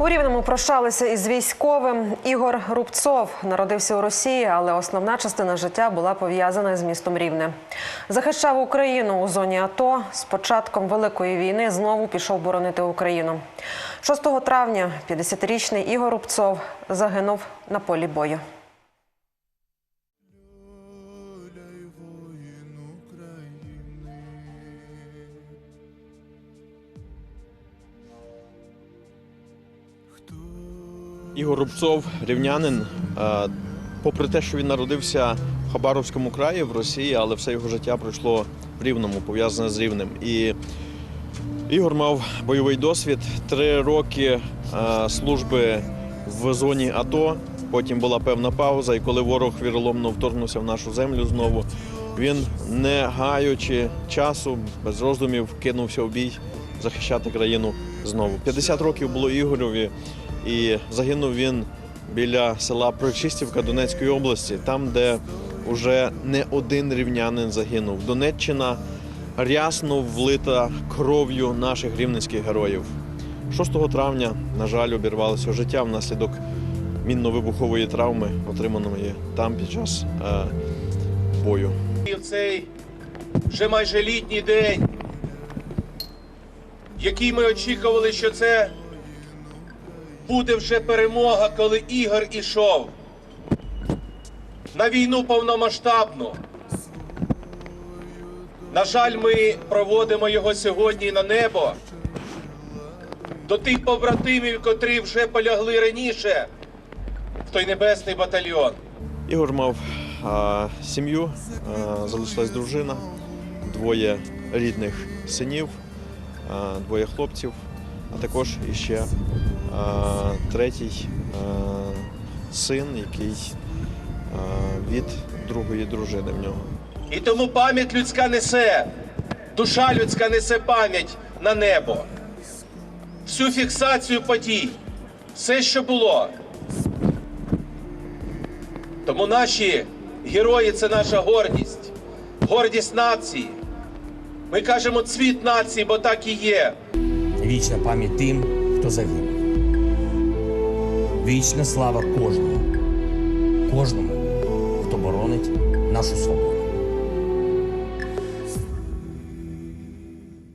У Рівному прощалися із військовим. Ігор Рубцов народився у Росії, але основна частина життя була пов'язана з містом Рівне. Захищав Україну у зоні АТО. З початком Великої війни знову пішов боронити Україну. 6 травня 50-річний Ігор Рубцов загинув на полі бою. Ігор Рубцов, рівнянин. Е, Попри те, що він народився в Хабаровському краї в Росії, але все його життя пройшло в Рівному, пов'язане з Рівнем. І Ігор мав бойовий досвід, три роки е, служби в зоні АТО. Потім була певна пауза, і коли ворог віроломно вторгнувся в нашу землю знову, він, не гаючи часу, без роздумів, кинувся в бій захищати країну знову. 50 років було Ігорові, і загинув він біля села Прочистівка Донецької області, там, де вже не один рівнянин загинув. Донеччина рясно влита кров'ю наших рівненських героїв. 6 травня, на жаль, обірвалося життя внаслідок мінно-вибухової травми, отриманої там під час е, бою. Цей вже майже літній день, який ми очікували, що це буде вже перемога, коли Ігор ішов на війну повномасштабну. На жаль, ми проводимо його сьогодні на небо до тих побратимів, котрі вже полягли раніше в той небесний батальйон. Ігор мав а, сім'ю, залишилась дружина, двоє рідних синів, а, двоє хлопців, а також іще а, третій син, який від другої дружини в нього. І тому пам'ять людська несе, душа людська несе пам'ять на небо. Всю фіксацію подій, все, що було. Тому наші герої це наша гордість, гордість нації. Ми кажемо цвіт нації, бо так і є. Вічна пам'ять тим, хто загинув. Вічна слава кожному, кожному, хто боронить нашу свободу.